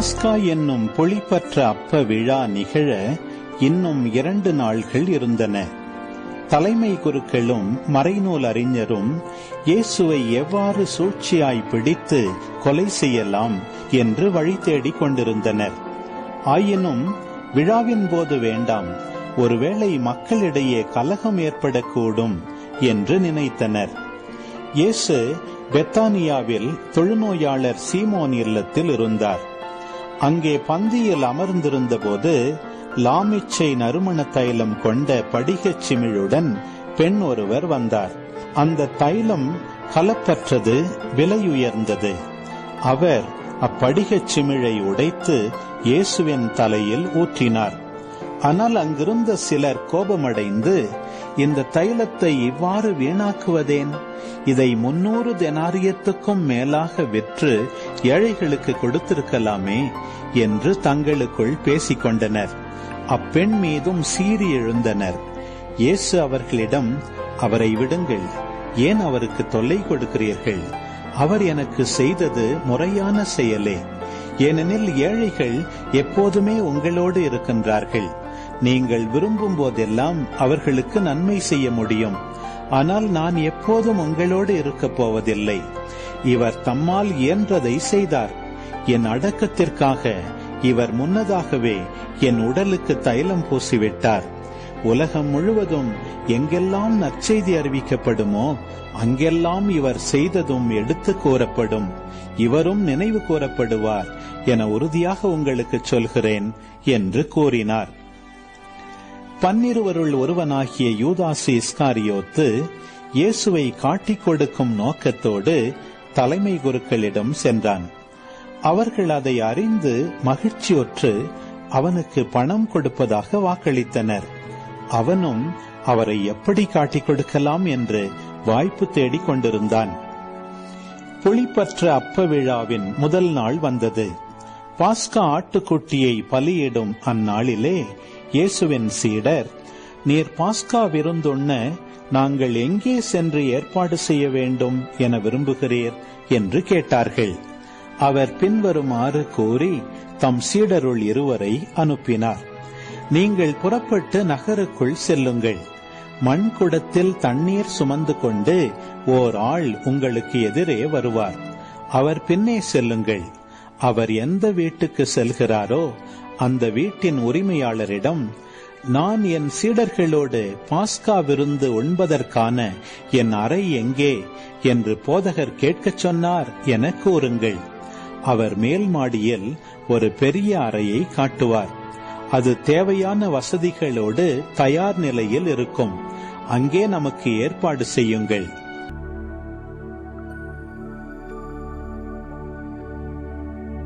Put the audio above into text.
பாஸ்கா என்னும் பொழிப்பற்ற அப்ப விழா நிகழ இன்னும் இரண்டு நாள்கள் இருந்தன. தலைமை குருக்களும் மறைநூல் அறிஞரும் இயேசுவை எவ்வாறு சூழ்ச்சியாய் பிடித்து கொலை செய்யலாம் என்று வழி தேடிக் கொண்டிருந்தனர். ஆயினும் விழாவின் போது வேண்டாம் ஒருவேளை மக்களிடையே கலகம் ஏற்படக்கூடும் என்று நினைத்தனர். இயேசு பெத்தானியாவில் தொழுநோயாளர் சீமோன் இல்லத்தில் இருந்தார். அங்கே பந்தியில் அமர்ந்திருந்தபோது லாமிச்சை நறுமண தைலம் கொண்ட படிகச் சிமிழுடன் பெண் ஒருவர் வந்தார். அந்த தைலம் கலப்பற்றது விலையுயர்ந்தது. அவர் அப்படிகச் சிமிழை உடைத்து இயேசுவின் தலையில் ஊற்றினார். ஆனால் அங்கிருந்த சிலர் கோபமடைந்து இந்த தைலத்தை இவ்வாறு வீணாக்குவதேன்? இதை முன்னூறு தெனாரியத்துக்கும் மேலாக விற்று ஏழைகளுக்கு கொடுத்திருக்கலாமே என்று தங்களுக்குள் பேசிக்கொண்டனர். அப்பெண் மீதும் சீறி எழுந்தனர். இயேசு அவர்களிடம் அவரை விடுங்கள். ஏன் அவருக்கு தொல்லை கொடுக்கிறீர்கள்? அவர் எனக்கு செய்தது முறையான செயலே. ஏனெனில் ஏழைகள் எப்போதுமே உங்களோடு இருக்கின்றார்கள். நீங்கள் விரும்பும் போதெல்லாம் அவர்களுக்கு நன்மை செய்ய முடியும். ஆனால் நான் எப்போதும் உங்களோடு இருக்கப் போவதில்லை. இவர் தம்மால் இயன்றதை செய்தார். என் அடக்கத்திற்காக இவர் முன்னதாகவே என் உடலுக்கு தைலம் பூசிவிட்டார். உலகம் முழுவதும் எங்கெல்லாம் நற்செய்தி அறிவிக்கப்படுமோ அங்கெல்லாம் இவர் செய்ததும் எடுத்து கூறப்படும். இவரும் நினைவு கூறப்படுவார். என உறுதியாக உங்களுக்கு சொல்கிறேன் என்று கூறினார். பன்னிருவருள் ஒருவனாகிய யூதாசி இஸ்காரியோத்து இயேசுவை காட்டிக் கொடுக்கும் நோக்கத்தோடு தலைமை குருக்களிடம் சென்றான். அவர்கள் அதை அறிந்து மகிழ்ச்சியொற்று அவனுக்கு பணம் கொடுப்பதாக வாக்களித்தனர். அவனும் அவரை எப்படி காட்டிக் கொடுக்கலாம் என்று வாய்ப்பு தேடிக் கொண்டிருந்தான். புளிப்பற்ற அப்ப விழாவின் முதல் நாள் வந்தது. பாஸ்கா ஆட்டுக்குட்டியை பலியிடும் அந்நாளிலே இயேசுவின் சீடர் நீர் பாஸ்கா விருந்துண்ண நாங்கள் எங்கே சென்று ஏற்பாடு செய்ய வேண்டும் என விரும்புகிறீர்? என்று கேட்டார்கள். அவர் பின்வருமாறு கூறி தம் சீடருள் இருவரை அனுப்பினார். நீங்கள் புறப்பட்டு நகருக்குள் செல்லுங்கள். மண் குடத்தில் தண்ணீர் சுமந்து கொண்டு ஓர் ஆள் உங்களுக்கு எதிரே வருவார். அவர் பின்னே செல்லுங்கள். அவர் எந்த வீட்டுக்கு செல்கிறாரோ அந்த வீட்டின் உரிமையாளரிடம் நான் என் சீடர்களோடு பாஸ்கா விருந்து உண்பதற்கான என் அறை எங்கே? என்று போதகர் கேட்கச் சொன்னார் என கூறுங்கள். அவர் மேல் மாடியில் ஒரு பெரிய அறையை காட்டுவார். அது தேவையான வசதிகளோடு தயார் நிலையில் இருக்கும். அங்கே நமக்கு ஏற்பாடு செய்யுங்கள்.